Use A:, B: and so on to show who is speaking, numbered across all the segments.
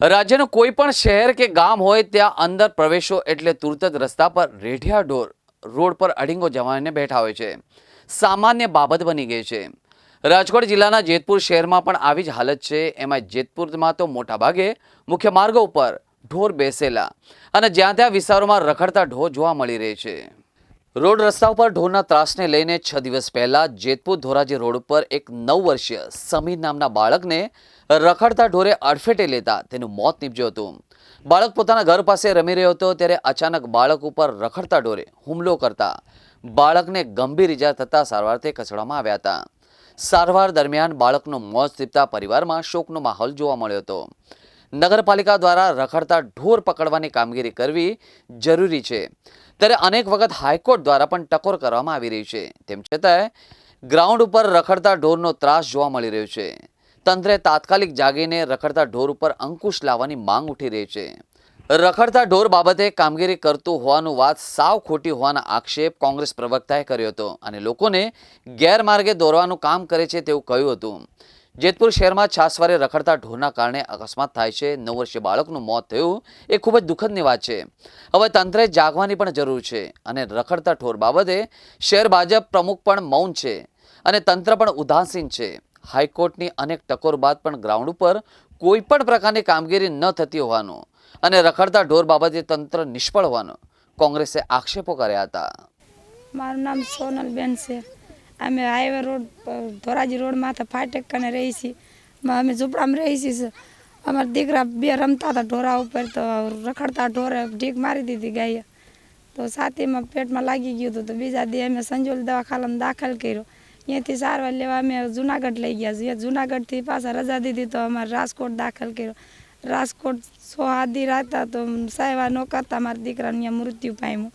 A: રાજ્યનું કોઈ પણ શહેર કે ગામ હોય ત્યાં અંદર પ્રવેશો એટલે તુરત જ રસ્તા પર રેઢિયા ઢોર રોડ પર અડીંગો જવાને બેઠા હોય છે. સામાન્ય બાબત બની ગઈ છે. રાજકોટ જિલ્લાના જેતપુર શહેરમાં પણ આવી જ હાલત છે. એમાં જેતપુરમાં તો મોટાભાગે મુખ્ય માર્ગો ઉપર ઢોર બેસેલા અને જ્યાં ત્યાં વિસ્તારોમાં રખડતા ઢોર જોવા મળી રહે છે. રોડ રસ્તા ઉપર ઢોરના ત્રાસને લઈને છ દિવસ પહેલા જેતપુર ધોરાજી રોડ ઉપર એક નવ વર્ષીય સમીર નામના બાળકને રખડતા ઢોરે અડફેટે લેતા તેનું મોત નીપજ્યું હતું. બાળક પોતાના ઘર પાસે રમી રહ્યો હતો ત્યારે અચાનક બાળક ઉપર રખડતા ઢોરે હુમલો કરતા બાળકને ગંભીર ઇજા થતાં સારવારથી ખસેડવામાં આવ્યા હતા. સારવાર દરમિયાન બાળકનું મોત નીપતા પરિવારમાં શોકનો માહોલ જોવા મળ્યો હતો. નગરપાલિકા દ્વારા રખડતા ઢોર પકડવાની કામગીરી કરવી જરૂરી છે. ત્યારે અનેક વખત હાઈકોર્ટ દ્વારા પણ ટકોર કરવામાં આવી રહી છે. તેમ છતાંય ગ્રાઉન્ડ ઉપર રખડતા ઢોરનો ત્રાસ જોવા મળી રહ્યો છે. તંત્રે તાત્કાલિક જાગીને રખડતા ઢોર ઉપર અંકુશ લાવવાની માંગ ઉઠી રહી છે. રખડતા ઢોર બાબતે કામગીરી કરતું હોવાનું વાત સાવ ખોટી હોવાના આક્ષેપ કોંગ્રેસ પ્રવક્તાએ કર્યો હતો અને લોકોને ગેરમાર્ગે દોરવાનું કામ કરે છે તેવું કહ્યું હતું. જેતપુર શહેરમાં છાસવારે રખડતા ઢોરના કારણે અકસ્માત થાય છે. નવ વર્ષીય બાળકનું મોત થયું. એ ખૂબ જ દુઃખદની વાત છે. હવે તંત્રે જાગવાની પણ જરૂર છે અને રખડતા ઢોર બાબતે શહેર ભાજપ પ્રમુખ પણ મૌન છે અને તંત્ર પણ ઉદાસીન છે. હાઈકોર્ટની અનેક ટકોર બાદ પણ ગ્રાઉન્ડ ઉપર કોઈ પણ પ્રકારની કામગીરી ન થતી હોવાનું અને રખડતા ઢોર બાબતે તંત્ર નિષ્ફળ હોવાનો કોંગ્રેસે આક્ષેપો કર્યા હતા.
B: મારું નામ સોનલબેન છે. અમે હાઈવે રોડ ધોરાજી રોડ માથે ફાટક કને રહી છીએ અમે ઝૂંપડામાં રહી છીએ અમારા દીકરા બે રમતા હતા ઢોરા ઉપર તો રખડતા ઢોરે ઢીક મારી દીધી ગાયે. તો સાતીમાં પેટમાં લાગી ગયું હતું તો બીજા દી અમે સંજોલ દવાખાનામાં દાખલ કર્યો. અહીંયાથી સારવાર લેવા અમે જુનાગઢ લઈ ગયા છીએ. જુનાગઢથી પાછા રજા દીધી તો અમારે રાજકોટ દાખલ કર્યો. રાજકોટ સો આદિ રાતા તો સાહેવા ન કરતા મારા દીકરાનું અહીંયા મૃત્યુ પામ્યું.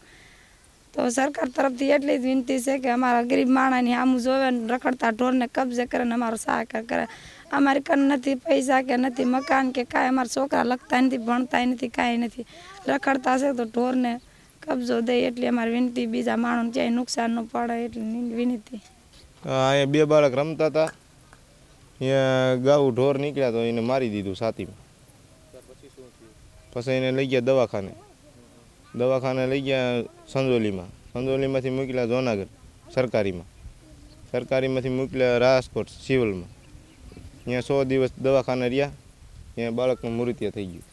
B: તો સરકાર તરફથી એટલી જ વિનંતી છે કે અમારા ગરીબ માણસની આમું જોવે ને રખડતા ઢોરને કબજે કરે ને અમારો સહકાર કરે. અમારી કન નથી પૈસા કે નથી મકાન કે કાંઈ અમારા છોકરા લખતા નથી ભણતા નથી કાંઈ નથી. રખડતા છે તો ઢોરને કબજો દે એટલી અમારી વિનંતી. બીજા માણસને ક્યાંય નુકસાન ન પડે એટલી વિનંતી.
C: અહીંયા બે બાળક રમતા હતા. અહીંયા ગાઉ ઢોર નીકળ્યા તો એને મારી દીધું છાતીમાં. પછી એને લઈ ગયા દવાખાને. દવાખાને લઈ ગયા સંજોલીમાં. સંજોલીમાંથી મૂકેલા જૂનાગઢ સરકારીમાં. સરકારીમાંથી મૂકેલા રાજકોટ સિવિલમાં. ત્યાં સો દિવસ દવાખાને રહ્યા ત્યાં બાળકનું મૃત્યુ થઈ ગયું.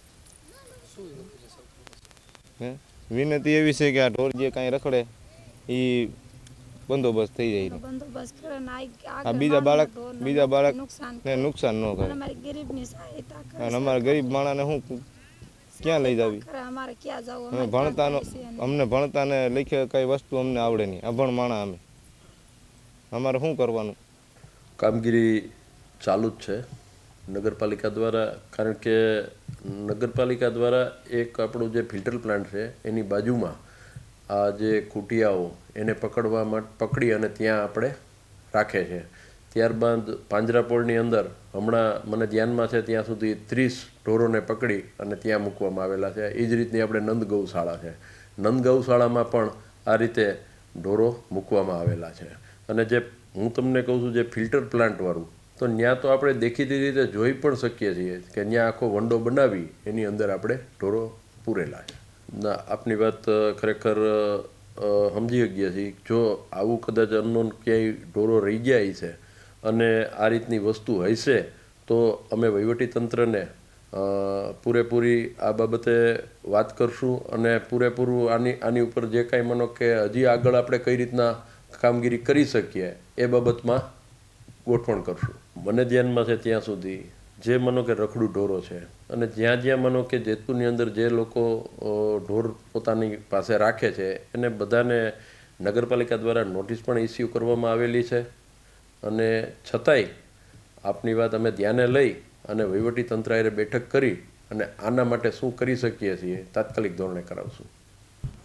C: હે? વિનંતી એવી છે કે આ ઢોર જે કાંઈ રખડે એ બંદોબસ્ત થઈ જાય. આ બીજા બાળક બીજા બાળક
B: નુકસાન
C: ને નુકસાન ન કરે. અને અમારા ગરીબ માણસને શું ક્યાં લઈ જાવી?
B: અમારે ક્યાં જવું?
C: ભણતાનો અમને ભણતાને લખે કઈ વસ્તુ અમને આવડે નહીં. અભણ માણા અમે. અમારે શું કરવાનું?
D: કામગીરી ચાલુ જ છે. નગરપાલિકા દ્વારા કારણ કે નગરપાલિકા દ્વારા એક આપણું જે ફિલ્ટર પ્લાન્ટ છે એની બાજુમાં આ જે કુટિયાઓ એને પકડવા માટે પકડી અને ત્યાં આપણે રાખે છે. ત્યારબાદ પાંજરાપોળની અંદર હમણાં મને ધ્યાનમાં છે ત્યાં સુધી ત્રીસ ઢોરોને પકડી અને ત્યાં મૂકવામાં આવેલા છે. એ જ રીતની આપણે નંદ ગૌશાળા છે. નંદ ગૌશાળામાં પણ આ રીતે ઢોરો મૂકવામાં આવેલા છે. અને જે હું તમને કહું છું જે ફિલ્ટર પ્લાન્ટવાળું, તો ત્યાં તો આપણે દેખીતી રીતે જોઈ પણ શકીએ છીએ કે ત્યાં આખો વંડો બનાવી એની અંદર આપણે ઢોરો પૂરેલા છે. ના, આપની વાત ખરેખર સમજી શકીએ છીએ. જો આવું કદાચ અનનોન ક્યાંય ઢોરો રહી ગયા છે અને આ રીતની વસ્તુ હશે તો અમે વહીવટીતંત્રને પૂરેપૂરી આ બાબતે વાત કરશું અને પૂરેપૂરું આની આની ઉપર જે કાંઈ માનો કે હજી આગળ આપણે કઈ રીતના કામગીરી કરી શકીએ, એ બાબતમાં ગોઠવણ કરશું. મને ધ્યાનમાં છે ત્યાં સુધી જે માનો કે રખડું ઢોરો છે, અને જ્યાં જ્યાં માનો કે જેતપુરની અંદર જે લોકો ઢોર પોતાની પાસે રાખે છે, એને બધાને નગરપાલિકા દ્વારા નોટિસ પણ ઇસ્યુ કરવામાં આવેલી છે. અને છતાંય આપની વાત અમે ધ્યાને લઈ અને વહીવટી એ બેઠક કરી અને આના માટે શું કરી શકીએ છીએ તાત્કાલિક ધોરણે કરાવશું.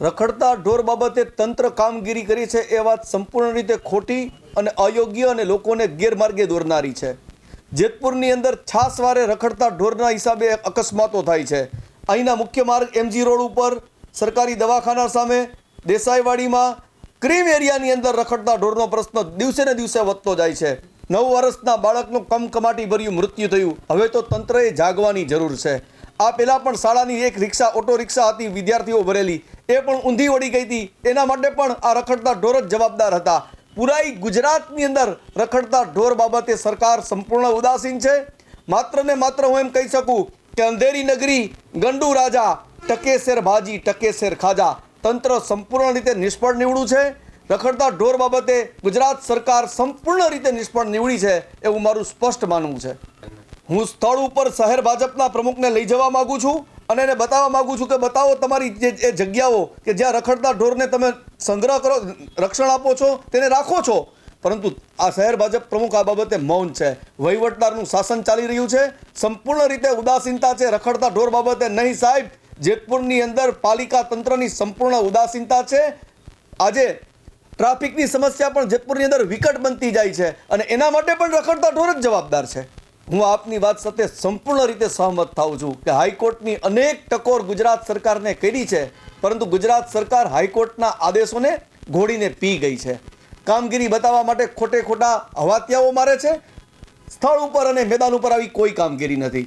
E: રખડતા ઢોર બાબતે તંત્ર કામગીરી કરી છે એ વાત સંપૂર્ણ રીતે ખોટી અને અયોગ્ય અને લોકોને ગેરમાર્ગે દોરનારી છે. જેતપુરની અંદર છાસવારે રખડતા ઢોરના હિસાબે અકસ્માતો થાય છે. અહીંના મુખ્ય માર્ગ એમજી રોડ ઉપર સરકારી દવાખાના સામે, દેસાઈવાડીમાં ક્રીમ એરિયાની અંદર રખડતા ઢોરનો પ્રશ્ન દિવસે ને દિવસે વધતો જાય છે. નવ વર્ષના બાળકનું કમકમાટી ભર્યું મૃત્યુ થયું. હવે તો તંત્રએ જાગવાની જરૂર છે. આ પહેલાં પણ શાળાની એક રિક્ષા, ઓટો રિક્ષા હતી, વિદ્યાર્થીઓ ભરેલી. એ પણ ઊંધી વળી ગઈ હતી. એના માટે પણ આ રખડતા ઢોર જ જવાબદાર હતા. પુરાઈ ગુજરાતની અંદર રખડતા ઢોર બાબતે સરકાર સંપૂર્ણ ઉદાસીન છે. માત્ર ને માત્ર હું એમ કહી શકું કે અંધેરી નગરી ગંડુ રાજા ટકેસેર ભાજી, ટકેસેર ખાજા. તંત્ર સંપૂર્ણ રીતે નિષ્ફળ નીવડું છે. રખડતા ઢોર બાબતે ગુજરાત સરકાર સંપૂર્ણ રીતે નિષ્ફળ નીવડી છે એવું મારું સ્પષ્ટ માનવું છે. હું સ્થળ ઉપર શહેર ભાજપના પ્રમુખને લઈ જવા માંગુ છું અને એને બતાવવા માંગુ છું કે બતાવો તમારી જે એ જગ્યાઓ કે જ્યાં રખડતા ઢોરને તમે સંગ્રહ કરો, રક્ષણ આપો છો, તેને રાખો છો. પરંતુ આ શહેર ભાજપ પ્રમુખ આ બાબતે મૌન છે. વહીવટદારનું શાસન ચાલી રહ્યું છે. સંપૂર્ણ રીતે ઉદાસીનતા છે રખડતા ઢોર બાબતે. નહીં સાહેબ જેતપુરની અંદર પાલિકા તંત્રની સંપૂર્ણ ઉદાસીનતા છે. આજે ટ્રાફિકની સમસ્યા પણ જેતપુરની અંદર વિકટ બનતી જાય છે અને એના માટે પણ રખડતા ઢોર જ જવાબદાર છે. હું આપની વાત સાથે સંપૂર્ણ રીતે સહમત થાઉં છું કે હાઈકોર્ટની અનેક ટકોર ગુજરાત સરકારને કરી છે, પરંતુ ગુજરાત સરકાર હાઈકોર્ટના આદેશોને ઘોડીને પી ગઈ છે. કામગીરી બતાવવા માટે ખોટે ખોટા હવાતિયાઓ મારે છે. સ્થળ ઉપર અને મેદાન ઉપર આવી કોઈ કામગીરી નથી.